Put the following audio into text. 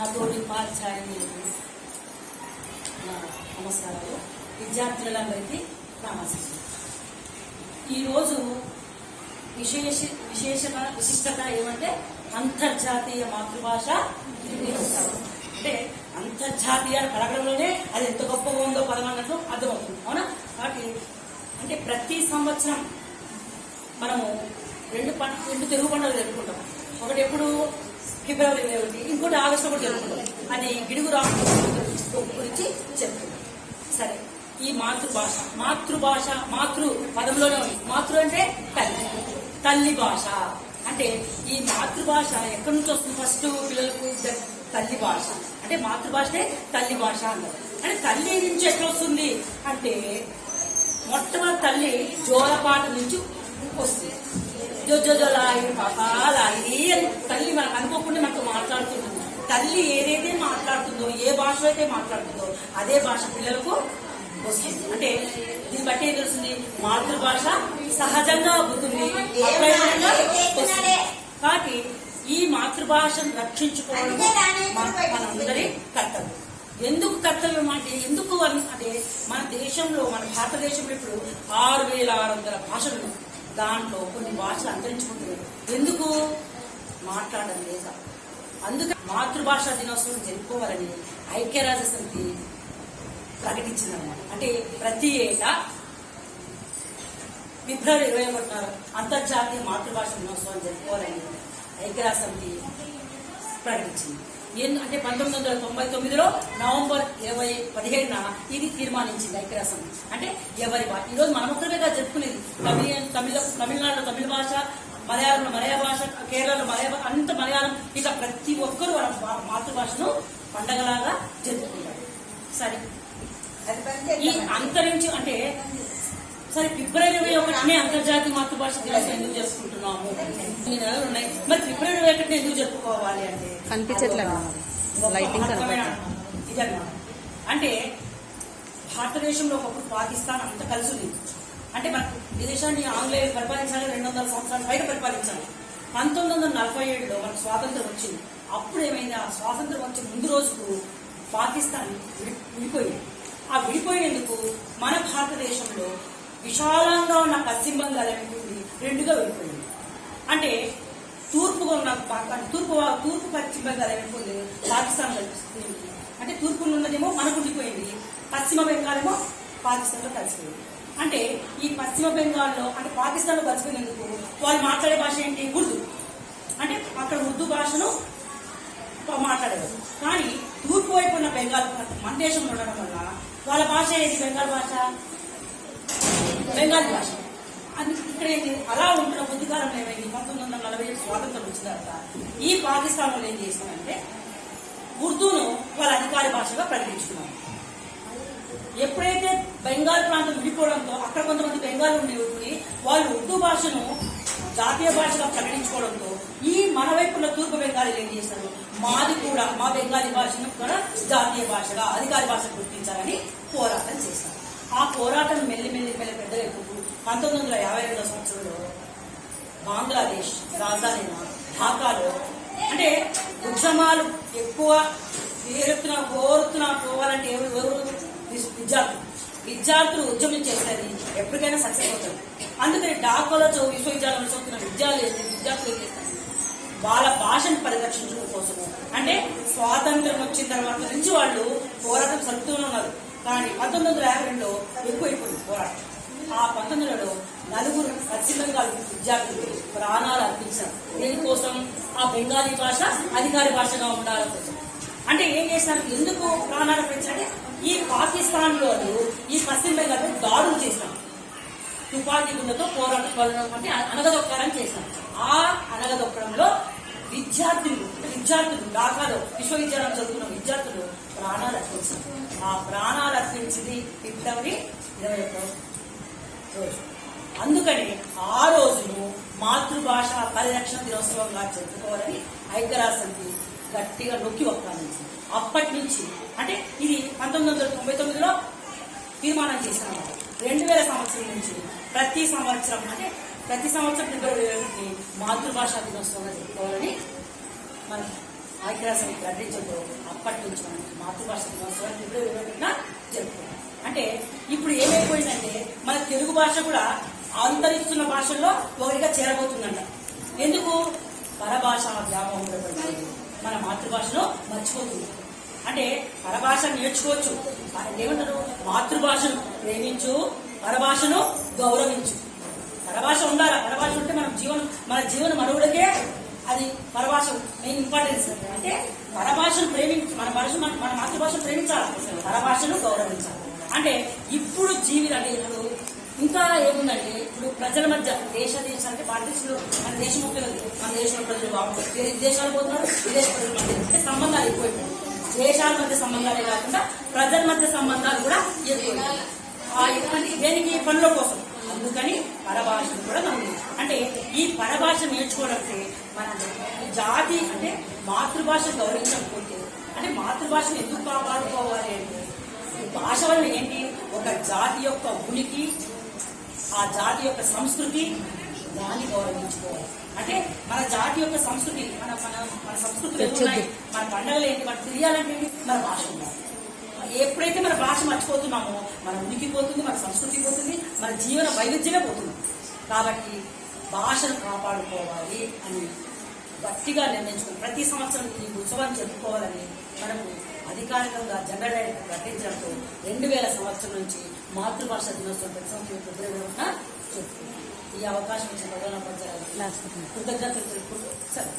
నా తోటి ఉపాధ్యాయులకు నమస్కారాలు. విద్యార్థులందరికీ నమస్కారం. ఈరోజు విశేష విశేషత విశిష్టత ఏమంటే అంతర్జాతీయ మాతృభాష దినోత్సవం. అంటే అంతర్జాతీయ పలకడంలోనే అది ఎంత గొప్పగా ఉందో పదం అన్నట్లు అర్థమవుతుంది. అవునా? కాబట్టి అంటే ప్రతి సంవత్సరం మనము రెండు పంట రెండు తెలుగు పండుగలు జరుపుకుంటాం. ఒకటి ఎప్పుడు? ఫిబ్రవరి ఇరవై ఒకటి. ఇంకోటి ఆగస్టు కూడా జరుగుతుంది. అని గిడుగు రాష్ట్రం గురించి చెప్తుంది. సరే ఈ మాతృభాష మాతృభాష మాతృ పదంలోనే ఉంది. మాతృ అంటే తల్లి. తల్లి భాష. అంటే ఈ మాతృభాష ఎక్కడి నుంచి వస్తుంది? ఫస్ట్ పిల్లలకు తల్లి భాష. అంటే మాతృభాషనే తల్లి భాష అన్నారు అంటే తల్లి నుంచి ఎట్లా వస్తుంది? అంటే మొట్టమొదటి తల్లి జోలపాట నుంచి వస్తుంది. జొజొజలాయి పాపాలాయి అని తల్లి మనకు అనుకోకుండా మనతో మాట్లాడుతుంది తల్లి ఏదైతే మాట్లాడుతుందో ఏ భాషలో అయితే మాట్లాడుతుందో అదే భాష పిల్లలకు వస్తుంది. అంటే దీన్ని బట్టి ఏం తెలుస్తుంది? మాతృభాష సహజంగా అవుతుంది. కాబట్టి ఈ మాతృభాషను రక్షించుకోవడం మన- మనందరి కర్తవ్యం. ఎందుకు కర్తవ్యం అంటే ఎందుకు అని అంటే మన దేశంలో మన భారతదేశంలో ఇప్పుడు ఆరు వేల ఆరు వందల భాషలు ఉన్నాయి. దాంట్లో కొన్ని భాషలు అంతరించుకుంటున్నారు ఎందుకు? మాట్లాడడం లేదా. అందుకే మాతృభాష దినోత్సవం జరుపుకోవాలని ఐక్యరాజ్య సమితి ప్రకటించిందన్నమాట. అంటే ప్రతి ఏటా ఫిబ్రవరి ఇరవై ఒకటిన అంతర్జాతీయ మాతృభాష దినోత్సవం జరుపుకోవాలని ఐక్యరాజ్య సమితి ప్రకటించింది. అంటే పంతొమ్మిది వందల తొంభై తొమ్మిదిలో నవంబర్ ఇరవై పదిహేడున ఇది తీర్మానించింది సమితి అంటే ఎవరి భాష ఈరోజు మనం ఒక్కరిగా జరుపుకునేది తమిళ తమిళ తమిళనాడులో తమిళ భాష మలయాళంలో మలయాళ భాష కేరళలో మలయాళ అంత మలయాళం ఇక ప్రతి ఒక్కరు వాళ్ళ మాతృభాషను పండగలాగా జరుపుకుంటారు. సరే. ఈ అంతరించి అంటే సరే ఫిబ్రవరి ఇరవై ఒకటినే అంతర్జాతీయ మాతృభాష దినోత్సవం ఎందుకు ఇన్ని నెలలు ఉన్నాయి? మరి ఫిబ్రవరి ఇరవై ఒకటిని ఎందుకు జరుపుకోవాలి అంటే? కనిపించట్లేదు లైటింగ్. ఇదన్నమాట అంటే భారతదేశంలో ఒకప్పుడు పాకిస్తాన్ అంత కలిసి ఉంది. అంటే మనకు దేశాన్ని ఆంగ్లేయులు పరిపాలించాలి రెండు వందల సంవత్సరాలు బయట పరిపాలించాలి. పంతొమ్మిది వందల నలభై ఏడులో మనకు స్వాతంత్రం వచ్చింది. అప్పుడు ఏమైంది? ఆ స్వాతంత్రం వచ్చే ముందు రోజుకు పాకిస్తాన్ విడి- విడిపోయింది. ఆ విడిపోయేందుకు మన భారతదేశంలో విశాలంగా ఉన్న పశ్చిమ బంగాల్ ఏమైంది రెండుగా విడిపోయింది. అంటే తూర్పుగా ఉన్న తూర్పు తూర్పు పశ్చిమ బెంగాల్ ఏమైపోయింది పాకిస్తాన్ కలిపిస్తుంది. అంటే తూర్పులో ఉన్నదేమో మనకు ఉండిపోయింది. పశ్చిమ బెంగాల్ ఏమో పాకిస్తాన్లో కలిసిపోయింది. అంటే ఈ పశ్చిమ బెంగాల్లో అంటే పాకిస్తాన్లో కలిసిపోయినందుకు వాళ్ళు మాట్లాడే భాష ఏంటి? ఉర్దూ. అంటే అక్కడ ఉర్దూ భాషను మాట్లాడేవారు. కానీ తూర్పు వైపు ఉన్న బెంగాల్ మన దేశంలో ఉండడం వల్ల వాళ్ళ భాష ఏది బెంగాల్ భాష. బెంగాలీ భాష. అది ఇక్కడ ఏంటి అలా ఉంటున్న కొద్ది ఏమైంది పంతొమ్మిది వందల నలభై ఏడు స్వాతంత్రం వచ్చిన తర్వాత ఈ పాకిస్తాన్ వాళ్ళు ఏం చేశారంటే ఉర్దూను వాళ్ళ అధికార భాషగా ప్రకటించుకున్నారు ఎప్పుడైతే బెంగాల్ ప్రాంతం విడిపోవడంతో అక్కడ కొంతమంది బెంగాల్ ఉండేవి వాళ్ళు ఉర్దూ భాషను జాతీయ భాషగా ప్రకటించుకోవడంతో ఈ మన వైపున్న తూర్పు బెంగాలీలు ఏం చేశారు? మాది కూడా మా బెంగాలీ భాషను కూడా జాతీయ భాషగా అధికార భాష గుర్తించాలని పోరాటం చేశారు. పోరాటం మెల్లి మెల్లి మెల్లి పెద్దగా పంతొమ్మిది వందల యాభై రెండో సంవత్సరంలో బంగ్లాదేశ్ రాజధాని ఢాకాలో అంటే ఉద్యమాలు ఎక్కువ పేరుతున్న కోరుతున్న పోవాలంటే ఎవరు విద్యార్థులు. విద్యార్థులు ఉద్యమం చేస్తారు ఎప్పటికైనా సక్సెస్ అవుతారు. అందుకని ఢాకాలో చదువు విశ్వవిద్యాలయంలో చదువుతున్న విద్యార్థులు విద్యార్థులు చేస్తారు? వాళ్ళ భాషను పరిరక్షించడం కోసము. అంటే స్వాతంత్రం వచ్చిన తర్వాత నుంచి వాళ్ళు పోరాటం సరుతూనే ఉన్నారు. కానీ పంతొమ్మిది వందల యాభై రెండులో ఎక్కువైపోయింది పోరాటం. ఆ పంతొమ్మిదిలో నలుగురు పశ్చిమ బెంగాల్ విద్యార్థులు ప్రాణాలు అర్పించారు. దీనికోసం? ఆ బెంగాలీ భాష అధికార భాషగా ఉండాలని కోసం. అంటే ఏం చేశారు? ఎందుకు ప్రాణాలు అర్పించారంటే ఈ పాకిస్తాన్లో ఈ పశ్చిమ బెంగాల్ దాడులు చేశారు. తుపాకీ గుండెతో పోరాటం అంటే అనగదొక్కడం చేశారు. ఆ అనగదొక్కడంలో విద్యార్థులు విద్యార్థులు ఢాకాలో విశ్వవిద్యాలయం చదువుకున్న విద్యార్థులు ప్రాణాలు అర్పించారు. ఆ ప్రాణాలు అర్పించింది ఫిబ్రవరి ఇరవై ఒకటో రోజు. అందుకని ఆ రోజును మాతృభాష పరిరక్షణ దినోత్సవంగా జరుపుకోవాలని ఐక్యరాజ్య గట్టిగా నొక్కి ఒప్పాలించింది అప్పటి నుంచి అంటే ఇది పంతొమ్మిది వందల తొంభై తొమ్మిదిలో తీర్మానం చేసిన రెండు వేల సంవత్సరం నుంచి ప్రతి సంవత్సరం అంటే ప్రతి సంవత్సరం ఫిబ్రవరి ఇరవై మాతృభాష దినోత్సవంగా జరుపుకోవాలని మనం ఐక్యరాజ్యం ప్రకటించడం పట్టించుకోండి మాతృభాష దినోత్సవాన్ని ఫిబ్రవరి ఇరవై జరుపుకున్నాం అంటే ఇప్పుడు ఏమైపోయిందంటే మన తెలుగు భాష కూడా అంతరిస్తున్న భాషల్లో ఒకరిగా చేరబోతుందంట. ఎందుకు? పరభాష వ్యామోహం మన మాతృభాషను మర్చిపోతుంది. అంటే పరభాష నేర్చుకోవచ్చు. ఏమంటారు? మాతృభాషను ప్రేమించు పరభాషను గౌరవించు. పరభాష ఉండాలి? పరభాష ఉంటే మన జీవనం మన జీవన మనుగుడకే అది పరభాష మెయిన్ ఇంపార్టెన్స్ అంటే పరభాషను ప్రేమించి మన భాష మన మన మాతృభాషను ప్రేమించాలి పరభాషను గౌరవించాలి. అంటే ఇప్పుడు జీవితం అంటే ఇప్పుడు ఇంకా ఏముందంటే ఇప్పుడు ప్రజల మధ్య దేశ దేశ అంటే భారతదేశంలో మన దేశం ఒకే మన దేశంలో ప్రజలు బాగుంటారు. వేరే దేశాలు పోతున్నారు విదేశ ప్రజల మధ్య. అంటే సంబంధాలు ఎక్కువైపోయాయి. దేశాల మధ్య సంబంధాలే కాకుండా ప్రజల మధ్య సంబంధాలు కూడా ఎక్కువ దేనికి? పనుల కోసం. అందుకని పరభాషను కూడా నమ్ముతుంది అంటే పరభాష నేర్చుకోవడానికి మన జాతి అంటే మాతృభాష గౌరవించకపోతే అంటే మాతృభాషను ఎందుకు కాపాడుకోవాలి అంటే భాష వల్ల ఏంటి? ఒక జాతి యొక్క ఉనికి ఆ జాతి యొక్క సంస్కృతి దాన్ని గౌరవించుకోవాలి. అంటే మన జాతి యొక్క సంస్కృతి మన మన మన సంస్కృతులు ఉన్నాయి? మన పండుగలు ఏంటి? మనకు తెలియాలంటే? మన భాష ఉండాలి. ఎప్పుడైతే మన భాష మర్చిపోతున్నామో మన ఉనికి పోతుంది మన సంస్కృతి పోతుంది మన జీవన వైవిధ్యమే పోతుంది. కాబట్టి భాషను కాపాడుకోవాలి అని గట్టిగా నిర్ణయించుకుని ప్రతి సంవత్సరం ఈ ఉత్సవాన్ని జరుపుకోవాలని మనకు అధికారికంగా జనరల్ డైరెక్టర్ ప్రకటించడంతో రెండు వేల సంవత్సరం నుంచి మాతృభాష దినోత్సవం ప్రతి సంవత్సరం ఫిబ్రవరి ఒకటిన జరుపుకుంటాం ఈ అవకాశం ఇచ్చిన ప్రధాన కృతజ్ఞతలు తెలుపుకుంటూ సరే